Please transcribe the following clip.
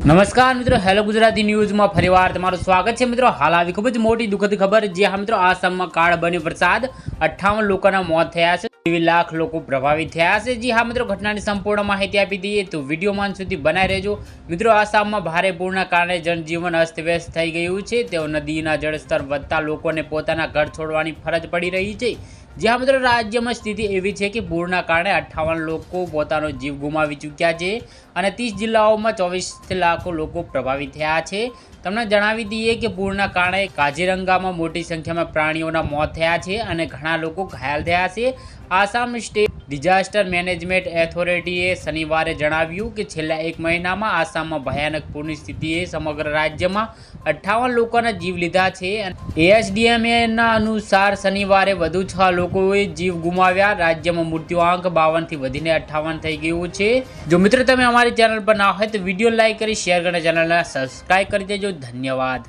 નમસ્કાર મિત્રો, હેલો ગુજરાતી ન્યૂઝમાં ફરીવાર તમારું સ્વાગત છે. મિત્રો, હાલ આવી ખૂબ જ મોટી દુઃખદ ખબર જે હા મિત્રો, આસામમાં કાળ બન્યો વરસાદ. અઠ્ઠાવન લોકોના મોત થયા છે. એવી લાખ લોકો પ્રભાવિત થયા છે. જી હા મિત્રો, ઘટનાની સંપૂર્ણ માહિતી આપી દઈએ તો વિડીયોમાં સુધી બનાવી રહેજો. મિત્રો, આસામમાં ભારે પૂરના કારણે જનજીવન અસ્તવ્યસ્ત થઈ ગયું છે. તેઓ નદીના જળસ્તર વધતા લોકોને પોતાના ઘર છોડવાની ફરજ પડી રહી છે. જ્યાં મિત્રો રાજ્યમાં સ્થિતિ એવી છે કે પૂરના કારણે અઠ્ઠાવન લોકો પોતાનો જીવ ગુમાવી ચૂક્યા છે અને ત્રીસ જિલ્લાઓમાં ચોવીસ લાખો લોકો પ્રભાવિત થયા છે. તમને જણાવી દઈએ કે પૂરના કારણે કાજીરંગામાં મોટી સંખ્યામાં પ્રાણીઓના મોત થયા છે અને ઘણા લોકો ઘાયલ થયા છે. આસામ સ્ટેટ ડિઝાસ્ટર મેનેજમેન્ટ એથોરિટીએ શનિવારે જણાવ્યું કે છેલ્લા એક મહિનામાં આસામમાં ભયાનક પૂરની સ્થિતિએ સમગ્ર રાજ્યમાં અઠ્ઠાવન લોકોના જીવ લીધા છે એએસડીએમએના અનુસાર શનિવારે વધુ છ લોકોએ જીવ ગુમાવ્યા. રાજ્યમાં મૃત્યુઆંક બાવનથી વધીને અઠ્ઠાવન થઈ ગયું છે. જો મિત્રો તમે અમારી ચેનલ પર ના હોય તો વીડિયો લાઇક કરી, શેર કરીને ચેનલને સબસ્ક્રાઈબ કરી દેજો. ધન્યવાદ.